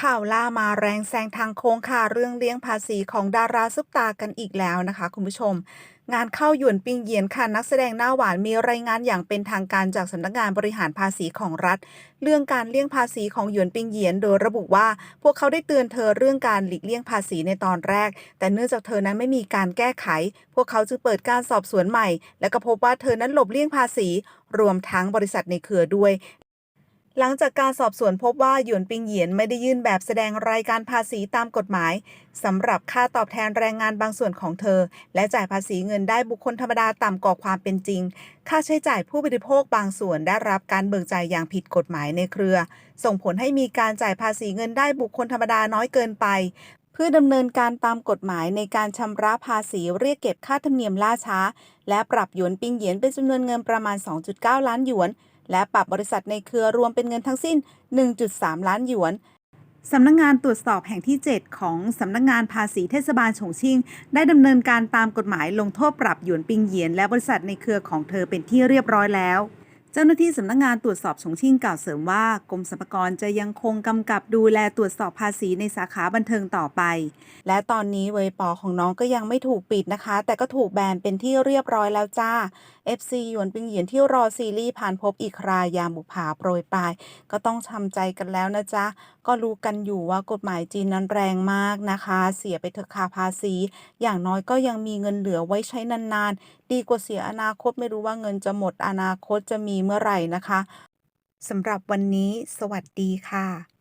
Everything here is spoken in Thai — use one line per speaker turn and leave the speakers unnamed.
ข่าวล่ามาแรงแซงทางโค้งค่ะเรื่องเลี่ยงภาษีของดาราซุปตากันอีกแล้วนะคะคุณผู้ชม งานเข้าหยวนปิงเหยียนค่ะนักแสดงหน้าหวานมีรายงานอย่างเป็นทางการจากสำนักงานบริหารภาษีของรัฐ เรื่องการเลี่ยงภาษีของหยวนปิงเหยียนโดยระบุว่า พวกเขาได้เตือนเธอเรื่องการหลีกเลี่ยงภาษีในตอนแรก แต่เนื่องจากเธอนั้นไม่มีการแก้ไข พวกเขาจึงเปิดการสอบสวนใหม่ และก็พบว่าเธอนั้นหลบเลี่ยงภาษี รวมทั้งบริษัทในเครือด้วย หลังจากการสอบสวนพบว่าหยวนปิงเหยียนไม่ได้ยื่นแบบแสดงรายการภาษีตามกฎหมายสำหรับค่าตอบแทนแรงงานบางส่วนของเธอ และจ่ายภาษีเงินได้บุคคลธรรมดาต่ำกว่าความเป็นจริง ค่าใช้จ่ายผู้บริโภคบางส่วนได้รับการเบิกจ่ายอย่างผิดกฎหมายในเครือ ส่งผลให้มีการจ่ายภาษีเงินได้บุคคลธรรมดาน้อยเกินไปเพื่อดำเนินการตามกฎหมายในการชำระภาษีเรียกเก็บค่าธรรมเนียมล่าช้า และปรับหยวนปิงเหยียนเป็นจำนวนเงินประมาณ 2.9 ล้านหยวน และปรับบริษัทในเครือรวมเป็นเงินทั้งสิ้น 1.3 ล้านหยวนสำนักงงานตรวจสอบแห่งที่ 7 ของสำนักงงานภาษีเทศบาลฉงชิ่ง ได้ดำเนินการตามกฎหมายลงโทษปรับหยวนปิงเหยียนและบริษัทในเครือของเธอเป็นที่เรียบร้อยแล้ว จ้าหน้าที่สำนักงงานตรวจสอบฉงชิ่งกล่าวเสริมว่ากรมสรรพากรจะยังคงกำกับดูแลตรวจสอบภาษีในสาขาบันเทิงต่อไป และตอนนี้เวยปอของน้องก็ยังไม่ถูกปิดนะคะ แต่ก็ถูกแบนเป็นที่เรียบร้อยแล้วจ้า FC หยวนปิงเหยียนที่รอซีรีส์ผ่านพบอีกรายยามบุผาโปรยปลาย ก็ต้องทำใจกันแล้วนะจ๊ะ ก็รู้กันอยู่ว่ากฎหมายจีนนั้นแรงมากนะคะ เสียไปเถอะค่าภาษี อย่างน้อยก็ยังมีเงินเหลือไว้ใช้นานๆ ดีกว่าเสียอนาคตไม่รู้ว่าเงินจะหมดอนาคตจะมีเมื่อไหร่นะคะสำหรับวันนี้ สวัสดีค่ะ